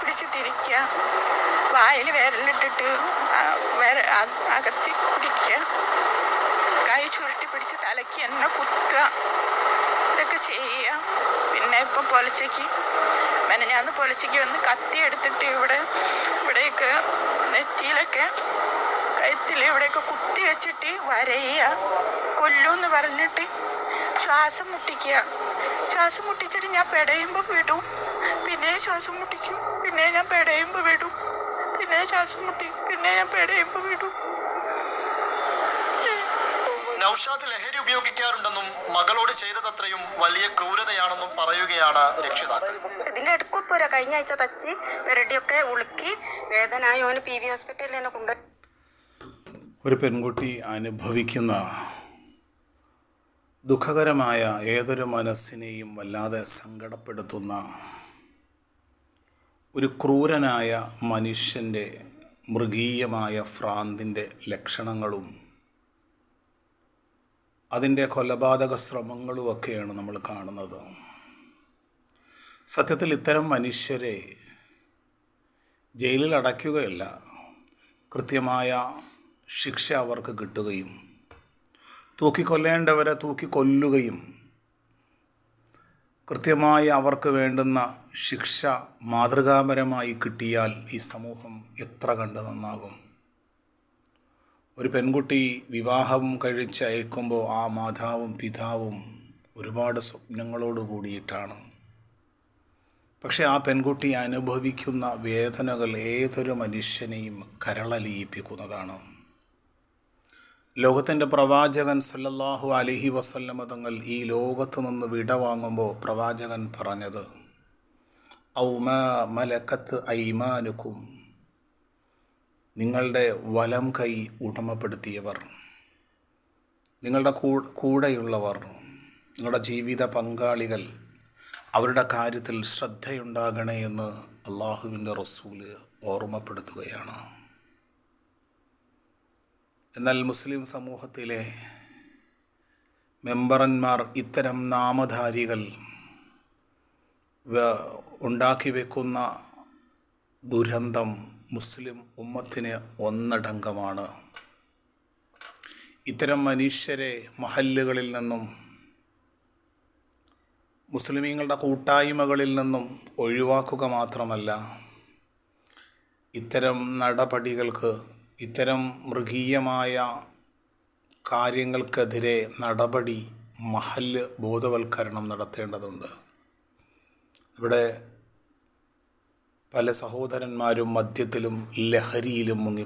പിടിച്ചിട്ടിരിക്കുക വായിൽ വിരലിട്ടിട്ട് അകത്തി കുടിക്കുക കൈ ചുരുട്ടി പിടിച്ച് തലയ്ക്ക് എന്നെ കുത്തുക. ഇതൊക്കെ ചെയ്യുക. പിന്നെ ഇപ്പം പൊലച്ചയ്ക്ക് മെനഞ്ഞാന്ന് പൊലച്ചയ്ക്ക് വന്ന് കത്തി എടുത്തിട്ട് ഇവിടെ ഇവിടെയൊക്കെ നെറ്റിയിലൊക്കെ കഴുത്തിൽ ഇവിടെയൊക്കെ കുത്തി വെച്ചിട്ട് വരയുക. കൊല്ലൂന്ന് പറഞ്ഞിട്ട് ശ്വാസം മുട്ടിക്കുക. ശ്വാസം മുട്ടിച്ചിട്ട് ഞാൻ പെടയുമ്പോൾ വിടും. പിന്നെ ശ്വാസം മുട്ടിക്കും. പിന്നെ ഞാൻ പേടയുമ്പോൾ വിടും. പിന്നെ ശ്വാസം മുട്ടി. പിന്നെ ഞാൻ പേടയുമ്പോൾ വിടും. നൌഷാദ് ലഹരി ഉപയോഗിക്കാറുണ്ടെന്നും മകളോട് ചെയ്തതത്രയും വലിയ ക്രൂരതയാണെന്നും പറയുകയാണ് രക്ഷിതാക്കൾ. ഇതിന്റെ പോരാ കഴിഞ്ഞ ആഴ്ച തച്ച് പെരടിയൊക്കെ ഉളുക്കി വേദനായി ഓന് പി വി ഹോസ്പിറ്റലിൽ തന്നെ കൊണ്ടുപോയി ഒരു പെൺകുട്ടി അനുഭവിക്കുന്ന ദുഃഖകരമായ ഏതൊരു മനസ്സിനെയും വല്ലാതെ സങ്കടപ്പെടുത്തുന്ന ഒരു ക്രൂരനായ മനുഷ്യന്റെ മൃഗീയമായ ഫ്രാന്തിന്റെ ലക്ഷണങ്ങളും അതിന്റെ കൊലപാതക ശ്രമങ്ങളുമൊക്കെയാണ് നമ്മൾ കാണുന്നത്. സത്യത്തിൽ ഇത്തരം മനുഷ്യരെ ജയിലിൽ അടയ്ക്കുകയല്ല കൃത്യമായ ശിക്ഷ അവർക്ക് കിട്ടുകയും തൂക്കിക്കൊല്ലേണ്ടവരെ തൂക്കിക്കൊല്ലുകയും കൃത്യമായി അവർക്ക് വേണ്ടുന്ന ശിക്ഷ മാതൃകാപരമായി കിട്ടിയാൽ ഈ സമൂഹം എത്ര കണ്ട് നന്നാകും? ഒരു പെൺകുട്ടി വിവാഹം കഴിച്ച് അയക്കുമ്പോൾ ആ മാതാവും പിതാവും ഒരുപാട് സ്വപ്നങ്ങളോട് കൂടിയിട്ടാണ്. പക്ഷെ ആ പെൺകുട്ടി അനുഭവിക്കുന്ന വേദനകൾ ഏതൊരു മനുഷ്യനെയും കരളലിയിപ്പിക്കുന്നതാണ്. ലോകത്തിന്റെ പ്രവാചകൻ സല്ലല്ലാഹു അലഹി വസല്ലമ തങ്ങൾ ഈ ലോകത്തു നിന്ന് വിട വാങ്ങുമ്പോൾ പ്രവാചകൻ പറഞ്ഞത് ഔമാ മലക്കത്ത് ഐമാനുക്കും. നിങ്ങളുടെ വലം കൈ ഉടമപ്പെടുത്തിയവർ നിങ്ങളുടെ കൂടെയുള്ളവർ നിങ്ങളുടെ ജീവിത പങ്കാളികൾ അവരുടെ കാര്യത്തിൽ ശ്രദ്ധയുണ്ടാകണേ എന്ന് അള്ളാഹുവിന്റെ റസൂൽ ഓർമ്മപ്പെടുത്തുകയാണ്. എന്നാൽ മുസ്ലിം സമൂഹത്തിലെ മെമ്പറന്മാർ ഇത്തരം നാമധാരികൾ ഉണ്ടാക്കി വെക്കുന്ന ദുരന്തം മുസ്ലിം ഉമ്മത്തിന് ഒന്നടങ്കമാണ്. ഇത്തരം മനുഷ്യരെ മഹല്ലുകളിൽ നിന്നും മുസ്ലിമീങ്ങളുടെ കൂട്ടായ്മകളിൽ നിന്നും ഒഴിവാക്കുക മാത്രമല്ല ഇത്തരം നടപടികൾക്ക് ഇത്തരം മൃഗീയമായ കാര്യങ്ങൾക്കെതിരെ നടപടി മഹല്ല് ബോധവൽക്കരണം നടത്തേണ്ടതുണ്ട്. ഇവിടെ പല സഹോദരന്മാരും മദ്യത്തിലും ലഹരിയിലും മുങ്ങി